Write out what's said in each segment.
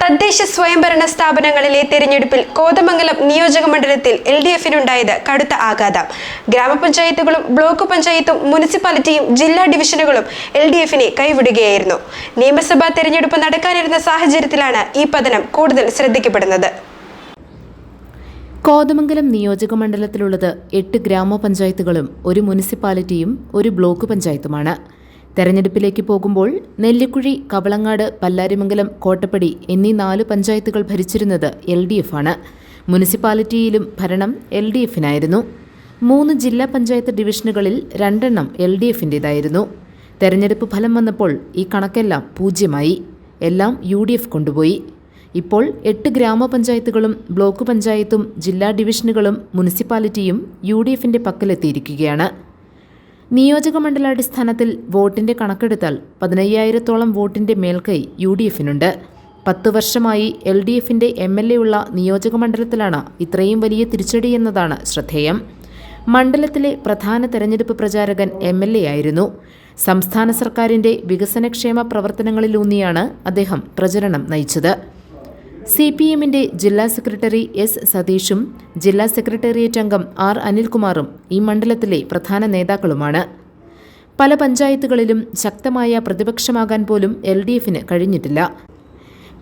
തദ്ദേശ സ്വയംഭരണ സ്ഥാപനങ്ങളിലെ തെരഞ്ഞെടുപ്പിൽ കോതമംഗലം നിയോജക മണ്ഡലത്തിൽ എൽ ഡി എഫിനുണ്ടായത് കടുത്ത ആഘാതം. ഗ്രാമപഞ്ചായത്തുകളും ബ്ലോക്ക് പഞ്ചായത്തും മുനിസിപ്പാലിറ്റിയും ജില്ലാ ഡിവിഷനുകളും എൽ ഡി എഫിനെ കൈവിടുകയായിരുന്നു. നിയമസഭാ തെരഞ്ഞെടുപ്പ് നടക്കാനിരുന്ന സാഹചര്യത്തിലാണ് ഈ പതനം കൂടുതൽ ശ്രദ്ധിക്കപ്പെടുന്നത്. കോതമംഗലം നിയോജക മണ്ഡലത്തിലുള്ളത് എട്ട് ഗ്രാമപഞ്ചായത്തുകളും ഒരു മുനിസിപ്പാലിറ്റിയും ഒരു ബ്ലോക്ക് പഞ്ചായത്തുമാണ്. തെരഞ്ഞെടുപ്പിലേക്ക് പോകുമ്പോൾ നെല്ലിക്കുഴി കവളങ്ങാട് പല്ലാരിമംഗലം കോട്ടപ്പടി എന്നീ നാല് പഞ്ചായത്തുകൾ ഭരിച്ചിരുന്നത് എൽ ഡി എഫ് ആണ്. മുനിസിപ്പാലിറ്റിയിലും ഭരണം എൽ ഡി എഫിനായിരുന്നു മൂന്ന് ജില്ലാ പഞ്ചായത്ത് ഡിവിഷനുകളിൽ രണ്ടെണ്ണം എൽ ഡി എഫിന്റേതായിരുന്നു തെരഞ്ഞെടുപ്പ് ഫലം വന്നപ്പോൾ ഈ കണക്കെല്ലാം പൂജ്യമായി. എല്ലാം യു ഡി എഫ് കൊണ്ടുപോയി. ഇപ്പോൾ എട്ട് ഗ്രാമപഞ്ചായത്തുകളും ബ്ലോക്ക് പഞ്ചായത്തും ജില്ലാ ഡിവിഷനുകളും മുനിസിപ്പാലിറ്റിയും യു ഡി എഫിന്റെ പക്കലെത്തിയിരിക്കുകയാണ്. നിയോജക മണ്ഡലാടിസ്ഥാനത്തിൽ വോട്ടിന്റെ കണക്കെടുത്താൽ പതിനയ്യായിരത്തോളം വോട്ടിന്റെ മേൽക്കൈ യു ഡി എഫിനുണ്ട് പത്ത് വർഷമായി എൽ ഡി എഫിന്റെ എം എൽ എ ഉള്ള നിയോജകമണ്ഡലത്തിലാണ് ഇത്രയും വലിയ തിരിച്ചടി എന്നതാണ് ശ്രദ്ധേയം. മണ്ഡലത്തിലെ പ്രധാന തെരഞ്ഞെടുപ്പ് പ്രചാരകൻ എം എൽ എ ആയിരുന്നു. സംസ്ഥാന സർക്കാരിന്റെ വികസനക്ഷേമ പ്രവർത്തനങ്ങളിലൂന്നിയാണ് അദ്ദേഹം പ്രചരണം നയിച്ചത്. സി പി എമ്മിന്റെ ജില്ലാ സെക്രട്ടറി എസ് സതീഷും ജില്ലാ സെക്രട്ടേറിയറ്റ് അംഗം ആർ അനിൽകുമാറും ഈ മണ്ഡലത്തിലെ പ്രധാന നേതാക്കളുമാണ്. പല പഞ്ചായത്തുകളിലും ശക്തമായ പ്രതിപക്ഷമാകാൻ പോലും എൽ ഡി എഫിന് കഴിഞ്ഞിട്ടില്ല.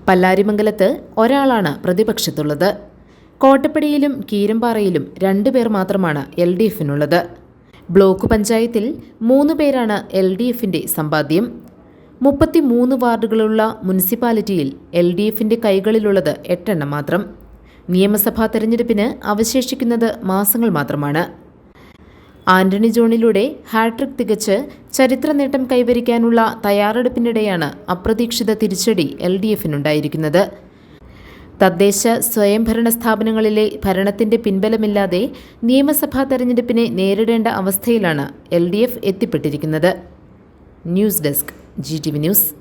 പല്ലാരിമംഗലത്ത് ഒരാളാണ് പ്രതിപക്ഷത്തുള്ളത്. കോട്ടപ്പടിയിലും കീരമ്പാറയിലും രണ്ടുപേർ മാത്രമാണ് എൽ ഡി എഫിനുള്ളത് ബ്ലോക്ക് പഞ്ചായത്തിൽ മൂന്ന് പേരാണ് എൽ ഡി എഫിന്റെ സമ്പാദ്യം. മുപ്പത്തിമൂന്ന് വാർഡുകളുള്ള മുനിസിപ്പാലിറ്റിയിൽ എൽ ഡി എഫിന്റെ കൈകളിലുള്ളത് എട്ടെണ്ണം മാത്രം. നിയമസഭാ തെരഞ്ഞെടുപ്പിന് അവശേഷിക്കുന്നത് മാസങ്ങൾ മാത്രമാണ്. ആന്റണി ജോണിലൂടെ ഹാട്രിക് തികച്ച് ചരിത്ര നേട്ടം കൈവരിക്കാനുള്ള തയ്യാറെടുപ്പിനിടെയാണ് അപ്രതീക്ഷിത തിരിച്ചടി എൽ ഡി എഫിനുണ്ടായിരിക്കുന്നത് തദ്ദേശ സ്വയംഭരണ സ്ഥാപനങ്ങളിലെ ഭരണത്തിന്റെ പിൻബലമില്ലാതെ നിയമസഭാ തെരഞ്ഞെടുപ്പിനെ നേരിടേണ്ട അവസ്ഥയിലാണ് L D F എത്തിപ്പെട്ടിരിക്കുന്നത്. News desk. de DTV News.